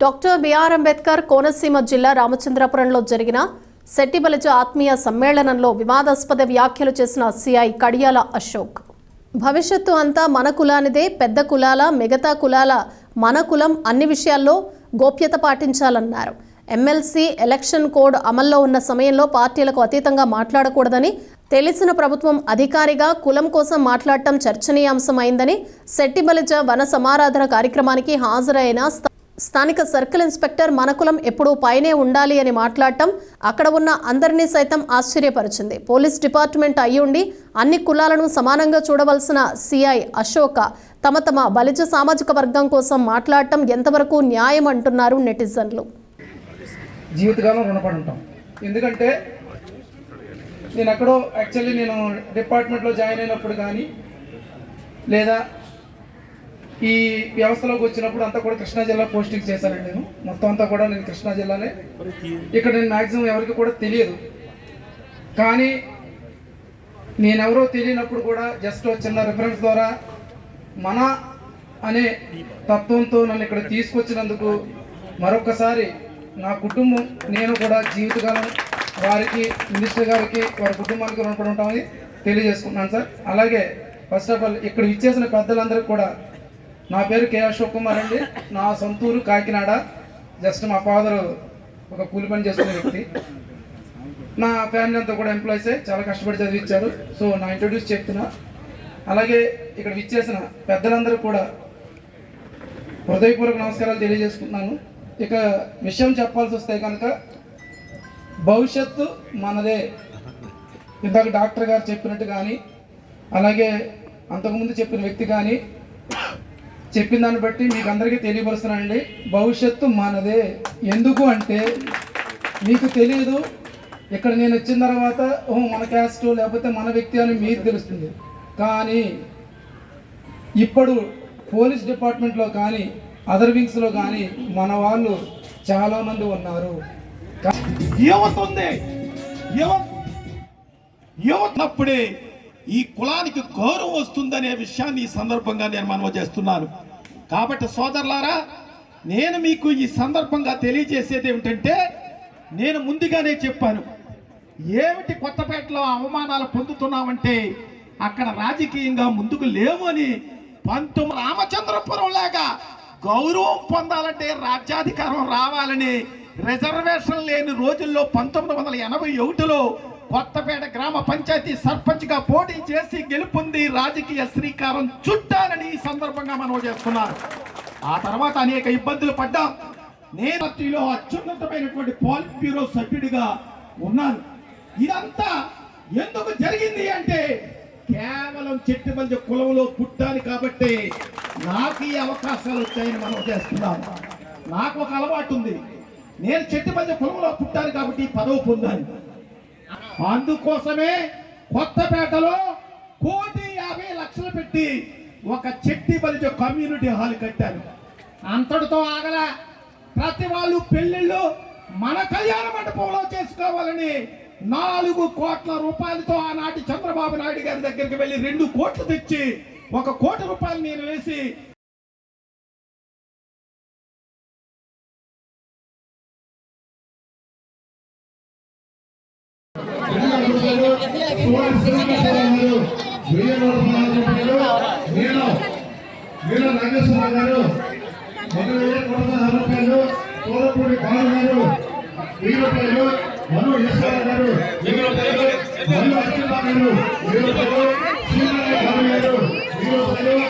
Doctor BR Ambedkar Konaseema జిల్లా రామచంద్రపురంలో జరిగిన శెట్టిబలిజ ఆత్మీయ సమ్మేళనంలో వివాదాస్పద వ్యాఖ్యలు చేసిన సిఐ కడియాల అశోక్. భవిష్యత్తు అంతా మన కులానిదే పెద్ద కులాల మిగతా కులాల మన కులం అన్ని విషయాల్లో గోప్యత పాటించాలన్నారు. ఎమ్మెల్సీ ఎలక్షన్ కోడ్ అమల్లో ఉన్న సమయంలో పార్టీలకు అతీతంగా మాట్లాడకూడదని తెలిసిన ప్రభుత్వం అధికారిగా కులం కోసం మాట్లాడటం చర్చనీయాంశమైందని శెట్టిబలిజ వన సమారాధన కార్యక్రమానికి హాజరైన స్థానిక సర్కిల్ ఇన్స్పెక్టర్ మనకులం ఎప్పుడూ పైనే ఉండాలి అని మాట్లాడటం అక్కడ ఉన్న అందరినీ సైతం ఆశ్చర్యపరిచింది. పోలీస్ డిపార్ట్మెంట్ అయ్యుండి అన్ని కులాలను సమానంగా చూడవలసిన సిఐ అశోక తమ తమ బలిజ సామాజిక వర్గం కోసం మాట్లాడటం ఎంతవరకు న్యాయం అంటున్నారు నెటిజన్లు. జీవితకాలం రుణపడి ఉంటాం ఎందుకంటే నేను ఎక్కడో యాక్చువల్లీ నేను డిపార్ట్మెంట్లో జాయిన్ అయినప్పుడు కానీ లేదా ఈ వ్యవస్థలోకి వచ్చినప్పుడు అంతా కూడా కృష్ణా జిల్లా పోస్టింగ్ చేశానండి నేను. మొత్తం అంతా కూడా నేను కృష్ణా జిల్లానే. ఇక్కడ నేను మ్యాక్సిమం ఎవరికి కూడా తెలియదు. కానీ నేనెవరో తెలియనప్పుడు కూడా జస్ట్ ఒక చిన్న రిఫరెన్స్ ద్వారా మన అనే తత్వంతో నన్ను ఇక్కడ తీసుకొచ్చినందుకు మరొకసారి నా కుటుంబం నేను కూడా జీవితకాలం వారికి మినిస్టర్ గారికి వారి కుటుంబానికి రుణపడి ఉంటామని తెలియజేసుకుంటున్నాను సార్. అలాగే ఫస్ట్ ఆఫ్ ఆల్ ఇక్కడ ఇచ్చేసిన పెద్దలందరికీ కూడా నా పేరు కే అశోక్ కుమార్ అండి. నా సొంతూరు కాకినాడ. జస్ట్ మా ఫాదర్ ఒక కూలి పని చేసుకునే వ్యక్తి. నా ఫ్యామిలీ అంతా కూడా ఎంప్లాయీసే చాలా కష్టపడి చదివించారు సో నా ఇంట్రొడ్యూస్ చెప్తున్నా అలాగే ఇక్కడ విచ్చేసిన పెద్దలందరూ కూడా హృదయపూర్వక నమస్కారాలు తెలియజేసుకుంటున్నాను. ఇక విషయం చెప్పాల్సి వస్తే కనుక భవిష్యత్తు మనదే. ఇందాక డాక్టర్ గారు చెప్పినట్టు కానీ అలాగే అంతకుముందు చెప్పిన వ్యక్తి కానీ చెప్పిన దాన్ని బట్టి మీకు అందరికీ తెలియపరుస్తున్నానండి. భవిష్యత్తు మనదే. ఎందుకు అంటే మీకు తెలియదు ఇక్కడ నేను వచ్చిన తర్వాత ఓహో మన క్యాస్ట్ లేకపోతే మన వ్యక్తి అని మీకు తెలుస్తుంది. కానీ ఇప్పుడు పోలీస్ డిపార్ట్మెంట్లో కానీ అదర్ వింగ్స్లో కానీ మన వాళ్ళు చాలామంది ఉన్నారు. యువత ఉంది. యువత యువతనప్పుడే ఈ కులానికి గౌరవం వస్తుందనే విషయాన్ని ఈ సందర్భంగా నేను మనవ చేస్తున్నాను. కాబట్టి సోదరులారా నేను మీకు ఈ సందర్భంగా తెలియజేసేది ఏమిటంటే నేను ముందుగానే చెప్పాను. ఏమిటి కొత్తపేటలో అవమానాలు పొందుతున్నామంటే అక్కడ రాజకీయంగా ముందుకు లేవు అని పంతొమ్మిది రామచంద్రపురం లాగా గౌరవం పొందాలంటే రాజ్యాధికారం రావాలని రిజర్వేషన్ లేని రోజుల్లో పంతొమ్మిది వందల ఎనభై ఒకటిలో కొత్తపేట గ్రామ పంచాయతీ సర్పంచ్గా పోటీ చేసి గెలుపొంది రాజకీయ శ్రీకారం చుట్టాలని ఈ సందర్భంగా మనం చేస్తున్నారు. ఆ తర్వాత అనేక ఇబ్బందులు పడ్డాం. నేను పార్టీలో అత్యున్నతమైనటువంటి పోలిట్ బ్యూరో సభ్యుడిగా ఉన్నాను. ఇదంతా ఎందుకు జరిగింది అంటే కేవలం చెట్టు మధ్య కులంలో పుట్టాను కాబట్టి నాకు ఈ అవకాశాలు వచ్చాయని మనం చేస్తున్నాం నాకు ఒక అలవాటు ఉంది. నేను చెట్టు మధ్య కులంలో పుట్టాను కాబట్టి ఈ పదవి పొందాను. అందుకోసమే కొత్తపేటలో కోటి యాభై లక్షలు పెట్టి ఒక చెట్టి బలిజ కమ్యూనిటీ హాల్ కట్టారు. అంతటితో ఆగల. ప్రతి వాళ్ళు పెళ్ళిళ్ళు మన కళ్యాణ మండపంలో చేసుకోవాలని నాలుగు కోట్ల రూపాయలతో ఆనాటి చంద్రబాబు నాయుడు గారి దగ్గరికి వెళ్ళి రెండు కోట్లు తెచ్చి ఒక కోటి రూపాయలు నేను వేసి నేను నేను నాగేశ్వరరావు గారు రెండు వేల నూట రూపాయలు తోలపూడి బాలు గారు వెయ్యి రూపాయలు మను ఈశ్వర గారు వెయ్యి రూపాయలు మను అర్జున్ గారు వెయ్యి రూపాయలు శ్రీనారాయణ గారు వెయ్యి రూపాయలు